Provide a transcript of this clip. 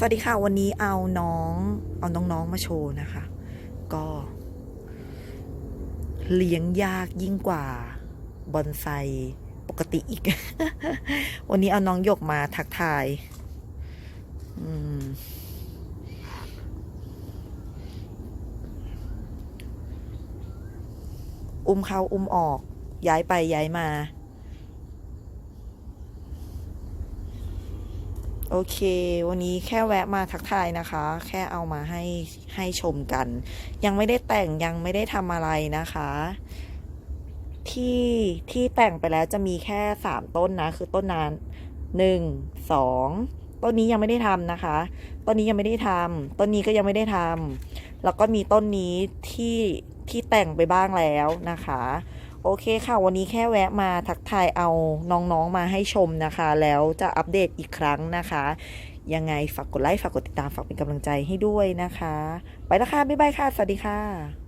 สวัสดีค่ะ วันนี้เอาน้อง เอาน้องๆมาโชว์นะคะ ก็ เลี้ยงยากยิ่งกว่าบอนไซปกติอีก วันนี้เอาน้องหยกมาทักทาย อืมอุ้มเขาอุ้มออก ย้ายไปย้ายมา โอเค วันนี้แค่แวะมาทักทายนะคะ แค่เอามาให้ให้ชมกัน ยังไม่ได้แต่งยังไม่ได้ทำอะไรนะคะ ที่ที่แต่งไปแล้วจะมีแค่สามต้นนะ คือต้นนั้นหนึ่งสองต้นนี้ยังไม่ได้ทำนะคะ ต้นนี้ยังไม่ได้ทำต้นนี้ก็ยังไม่ได้ทำแล้วก็มีต้นนี้ที่ที่แต่งไปบ้างแล้วนะคะ โอเคค่ะ วันนี้แค่แวะมาทักทายเอาน้องๆมาให้ชมนะคะ แล้วจะอัปเดตอีกครั้งนะคะ ยังไงฝากกดไลค์ฝากกดติดตามฝากเป็นกำลังใจให้ด้วยนะคะ ไปแล้วค่ะบ๊ายบายค่ะ สวัสดีค่ะ